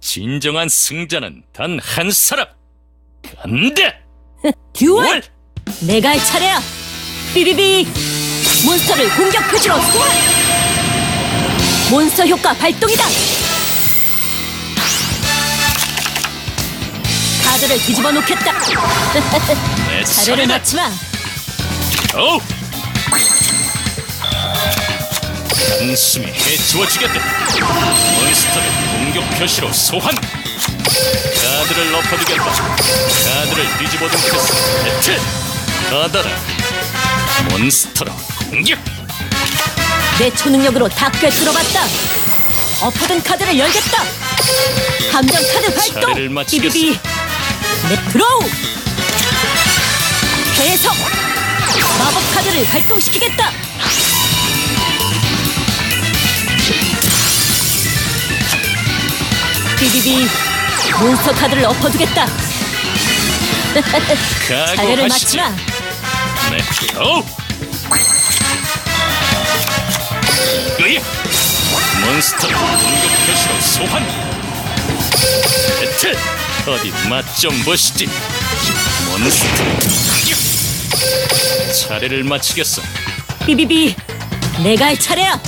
진정한 승자는 단 한 사람. 간다. 듀얼! 내가 할 차례야! 삐비비! 몬스터를 공격 표지로 소환! 몬스터 효과 발동이다! 카드를 뒤집어 놓겠다! 내 차례를 차례다. 맞추마! 오! 단숨에 해치워주겠다. 몬스터를 공격 표시로 소환. 카드를 엎어두겠다. 카드를 뒤집어둔 패스. 배틀. 받아라. 몬스터로 공격. 내 초능력으로 다 꿰뚫어봤다! 엎어둔 카드를 열겠다! 감정 카드 발동! 차례를 마치겠어. 삐비비! 내 드로우! 해석! 마법 카드를 발동시키겠다! 삐비비! 몬스터 카드를 엎어두겠다! 각오하시지. 맞추마! 네. 오! 으이! 몬스터를 공격 표시로 소환. 배틀. 어디 맛 좀 보시지. 몬스터. 차례를 마치겠어. 삐비비! 내가 할 차례야!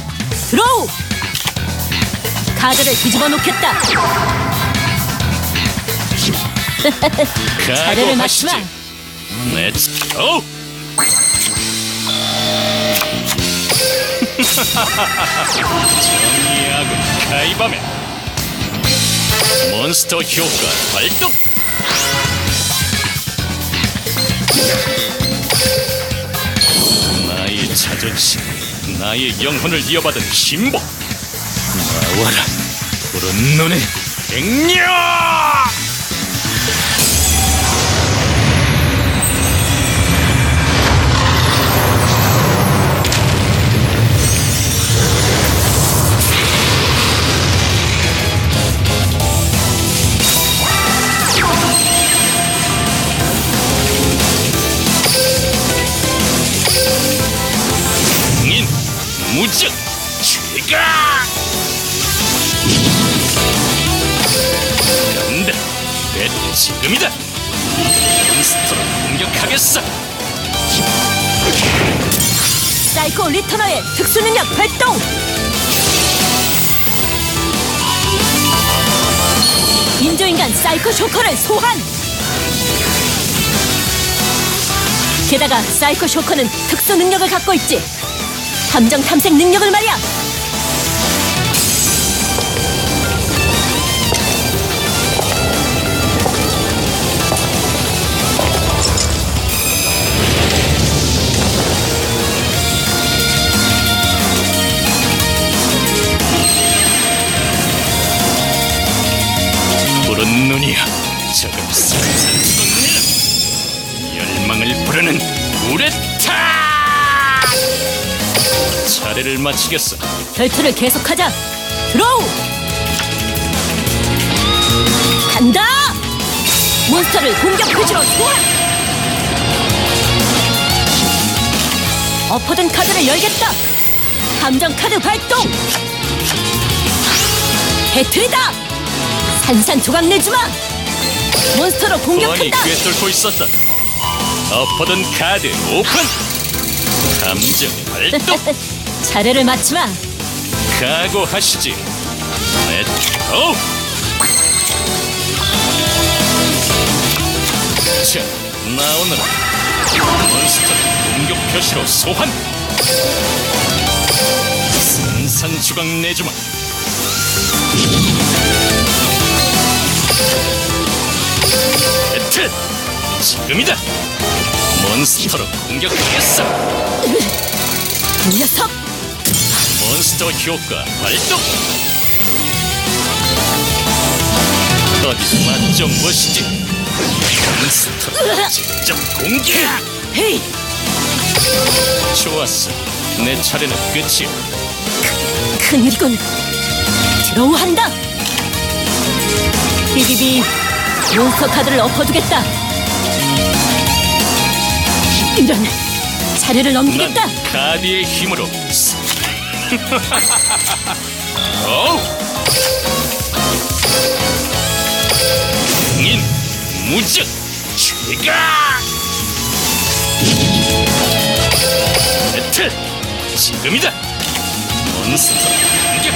드로우! 카드를 뒤집어 놓겠다! 차례를 각오하시지. 네. 차- 오! 정리하고 가이바메 몬스터 효과 발동 자존심 나의 영혼을 이어받은 신복. 나와라 푸른 눈의 백녀 최강 간다 내 지금이다 몬스터로 공격하겠어 사이코 리터너의 특수능력 발동! 인조인간 사이코 쇼커를 소환! 게다가 사이코 쇼커는 특수 능력을 갖고 있지! 함정 탐색 능력을 말이야! 푸른 눈이야 조금 산산수건이라 열망을 부르는 우레타 차례를 마치겠어 결투를 계속하자! 드로우! 간다! 몬스터를 공격 표지로 소환! 엎어둔 카드를 열겠다! 감정 카드 발동! 배틀이다! 산산조각 내주마! 몬스터로 보안이 공격한다! 꿰뚫고 있었다 엎어둔 카드 오픈 감정 발동 차례를 맞추마! 각오하시지 렛 고! 자 나오너라 몬스터 공격 표시로 소환 산산조각 내주마 지금이다 몬스터로 공격하겠어 이 녀석! 몬스터 효과 발동! 어디 맛좀 보시지. 몬스터 직접 공격! 헤이! 좋았어. 내 차례는 끝이야. 큰일이군! 드로우한다! 비비비 몬스터 카드를 엎어두겠다! 이런 자리를 넘기겠다. 난 카드의 힘으로. 인 무적 최가 배틀 지금이다! 몬스터 공격!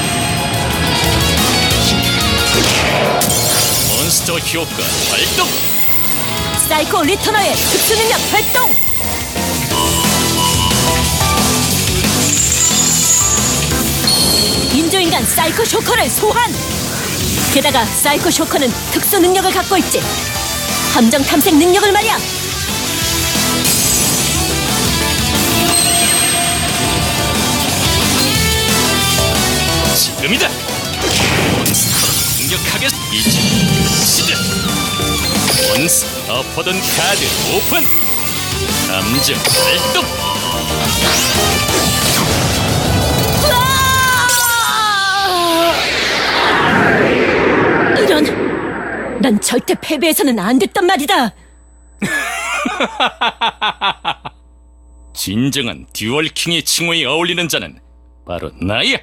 몬스터 효과 발동! 사이코 리터너의 특수 능력 발동. 인조인간 사이코 쇼커를 소환. 게다가 사이코 쇼커는 특수 능력을 갖고 있지. 함정 탐색 능력을 말이야. 지금이다 몬스터로 공격하겠 이제 시작 몬스터 엎어둔 카드 오픈 감정 발동 난 절대 패배해서는 안 됐단 말이다. 진정한 듀얼킹의 칭호에 어울리는 자는 바로 나야